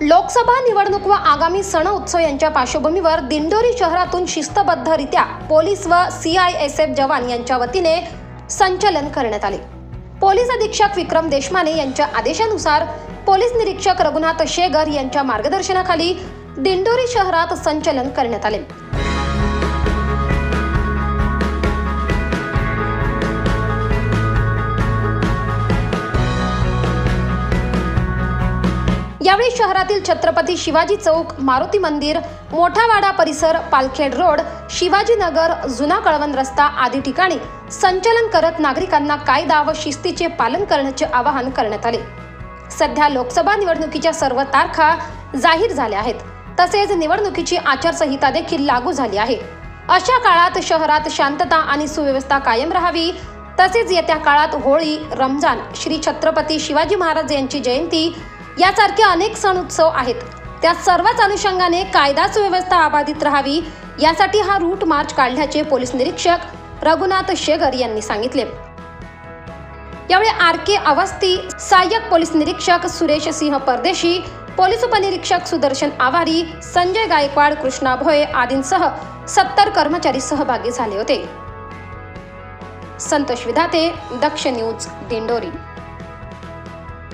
लोकसभा निवडणूक व आगामी सण उत्सव यांच्या पार्श्वभूमीवर दिंडोरी शहरातून शिस्तबद्धरित्या पोलीस व सी आय एस एफ जवान यांच्या वतीने संचलन करण्यात आले. पोलीस अधीक्षक विक्रम देशमाने यांच्या आदेशानुसार पोलीस निरीक्षक रघुनाथ शेगर यांच्या मार्गदर्शनाखाली दिंडोरी शहरात संचलन करण्यात आले. यावेळी शहरातील छत्रपती शिवाजी चौक मारुती मंदिर मोठावाडा परिसर पालखेड रोड शिवाजीनगर जुना कळवण रस्ता आदी ठिकाणी संचलन करत नागरिकांना कायदा व शिस्तीचे पालन करण्याचे आवाहन करण्यात आले. सध्या लोकसभा निवडणुकीच्या सर्व तारखा जाहीर झाल्या आहेत. तसेच निवडणुकीची आचारसंहिता देखील लागू झाली आहे. अशा काळात शहरात शांतता आणि सुव्यवस्था कायम राहावी. तसेच येत्या काळात होळी रमजान श्री छत्रपती शिवाजी महाराज यांची जयंती यासारखे अनेक सण उत्सव आहेत. त्या सर्वच अनुषंगाने कायदा सुव्यवस्था अबाधित राहावी यासाठी हा रूट मार्च काढल्याचे पोलीस निरीक्षक रघुनाथ शेगर यांनी सांगितले. यावेळी आर के अवस्थी सहाय्यक पोलीस निरीक्षक सुरेश सिंह परदेशी पोलीस उपनिरीक्षक सुदर्शन आवारी संजय गायकवाड कृष्णा भोये आदींसह सत्तर कर्मचारी सहभागी झाले होते. संतोष विधाते दक्ष न्यूज दिंडोरी.